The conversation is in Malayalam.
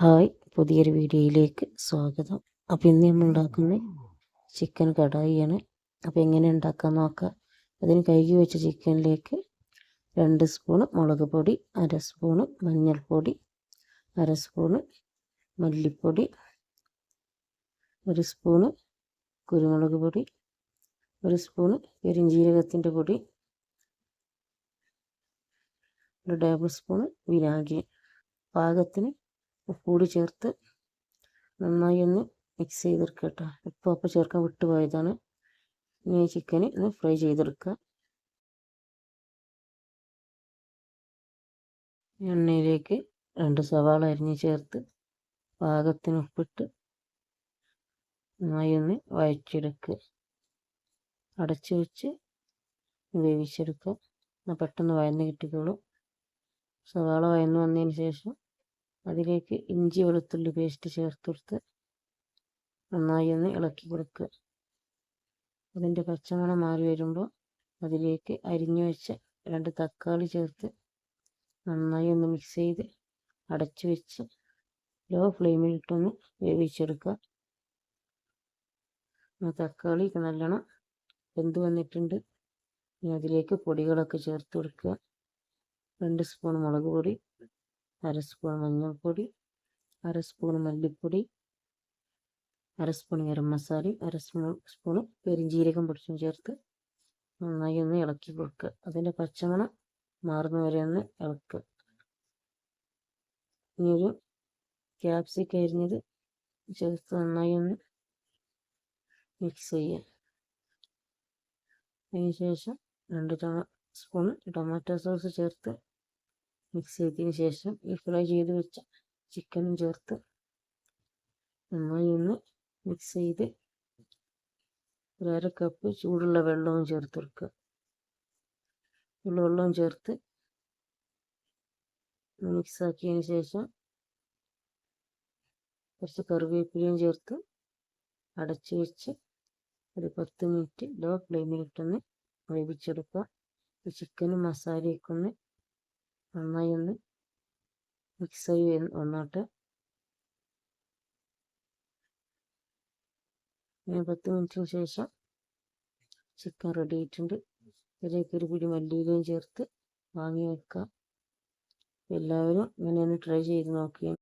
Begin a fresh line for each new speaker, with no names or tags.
ഹായ് പുതിയൊരു വീഡിയോയിലേക്ക് സ്വാഗതം. അപ്പോൾ ഇന്ന് നമ്മൾ ഉണ്ടാക്കുന്നത് ചിക്കൻ കടായിയാണ്. അപ്പോൾ എങ്ങനെ ഉണ്ടാക്കാൻ നോക്കാം. അതിന് കഴുകി വെച്ച ചിക്കനിലേക്ക് രണ്ട് സ്പൂണ് മുളക് പൊടി അര സ്പൂണ് മഞ്ഞൾപ്പൊടി അര സ്പൂണ് മല്ലിപ്പൊടി ഒരു സ്പൂണ് കുരുമുളക് പൊടി ഒരു സ്പൂണ് പെരിഞ്ജീരകത്തിന്റെ പൊടി ഒരു ടേബിൾ സ്പൂണ് വിനാഗിരി. പാകത്തിന് ഉപ്പുകൂടി ചേർത്ത് നന്നായി ഒന്ന് മിക്സ് ചെയ്തെടുക്കുക കേട്ടോ. ഉപ്പ് അപ്പം ചേർക്കാൻ വിട്ടുപോയതാണ് ഇനി ചിക്കൻ ഒന്ന് ഫ്രൈ ചെയ്തെടുക്കുക. എണ്ണയിലേക്ക് രണ്ട് സവാള അരിഞ്ഞ് ചേർത്ത് പാകത്തിന് ഉപ്പിട്ട് നന്നായി ഒന്ന് വഴച്ചെടുക്കുക അടച്ചു വെച്ച് വേവിച്ചെടുക്കുക. പെട്ടെന്ന് വയന്ന് കിട്ടിക്കോളും. സവാള വയന്ന് വന്നതിന് ശേഷം അതിലേക്ക് ഇഞ്ചി വെളുത്തുള്ളി പേസ്റ്റ് ചേർത്തെടുത്ത് നന്നായി ഒന്ന് ഇളക്കി കൊടുക്കുക. അതിന്റെ പച്ചമണം മാറി വരുമ്പോൾ അതിലേക്ക് അരിഞ്ഞു വെച്ച രണ്ട് തക്കാളി ചേർത്ത് നന്നായി ഒന്ന് മിക്സ് ചെയ്ത് അടച്ചു വെച്ച് ലോ ഫ്ലെയിമിലിട്ടൊന്ന് വേവിച്ചെടുക്കുക. തക്കാളി നല്ലോണം വെന്ത് വന്നിട്ടുണ്ട്. ഇനി അതിലേക്ക് പൊടികളൊക്കെ ചേർത്ത് കൊടുക്കുക. രണ്ട് സ്പൂൺ മുളക് പൊടി അര സ്പൂൺ മഞ്ഞൾപ്പൊടി അര സ്പൂൺ മല്ലിപ്പൊടി അര സ്പൂൺ ഗരം മസാലയും അര സ്പൂൺ സ്പൂൺ പെരിഞ്ജീരകം പൊടിച്ചും ചേർത്ത് നന്നായി ഒന്ന് ഇളക്കി കൊടുക്കുക. അതിന്റെ പച്ചമണം മാറുന്ന വരെ ഒന്ന് ഇളക്കുക. ഇനി ഒരു ക്യാപ്സിക്ക അരിഞ്ഞത് ചേർത്ത് നന്നായി ഒന്ന് മിക്സ് ചെയ്യുക. അതിന് ശേഷം രണ്ട് സ്പൂൺ ടൊമാറ്റോ സോസ് ചേർത്ത് മിക്സ് ചെയ്തതിന് ശേഷം ഈ ഫ്രൈ ചെയ്ത് വെച്ച ചിക്കനും ചേർത്ത് നന്നായി ഒന്ന് മിക്സ് ചെയ്ത് ഒരു അര കപ്പ് ചൂടുള്ള വെള്ളവും ചേർത്ത് കൊടുക്കുക. വെള്ളവും ചേർത്ത് മിക്സ് ആക്കിയതിന് ശേഷം കുറച്ച് കറിവേപ്പിലയും ചേർത്ത് അടച്ചു വെച്ച് ഒരു പത്ത് മിനിറ്റ് ലോ ഫ്ലെയിമിലിട്ടൊന്ന് വേവിച്ചെടുക്കുക. ചിക്കനും മസാലയൊക്കെ ഒന്ന് നന്നായി ഒന്ന് മിക്സ് ആയി വന്നോട്ടെ. പത്ത് മിനിറ്റിന് ശേഷം ചിക്കൻ റെഡി ആയിട്ടുണ്ട്. ഇതിലേക്ക് ഒരു പിടി മല്ലിയിലയും ചേർത്ത് വാങ്ങി വെക്കാം. എല്ലാവരും ഇങ്ങനെ ഒന്ന് ട്രൈ ചെയ്ത് നോക്കിയാൽ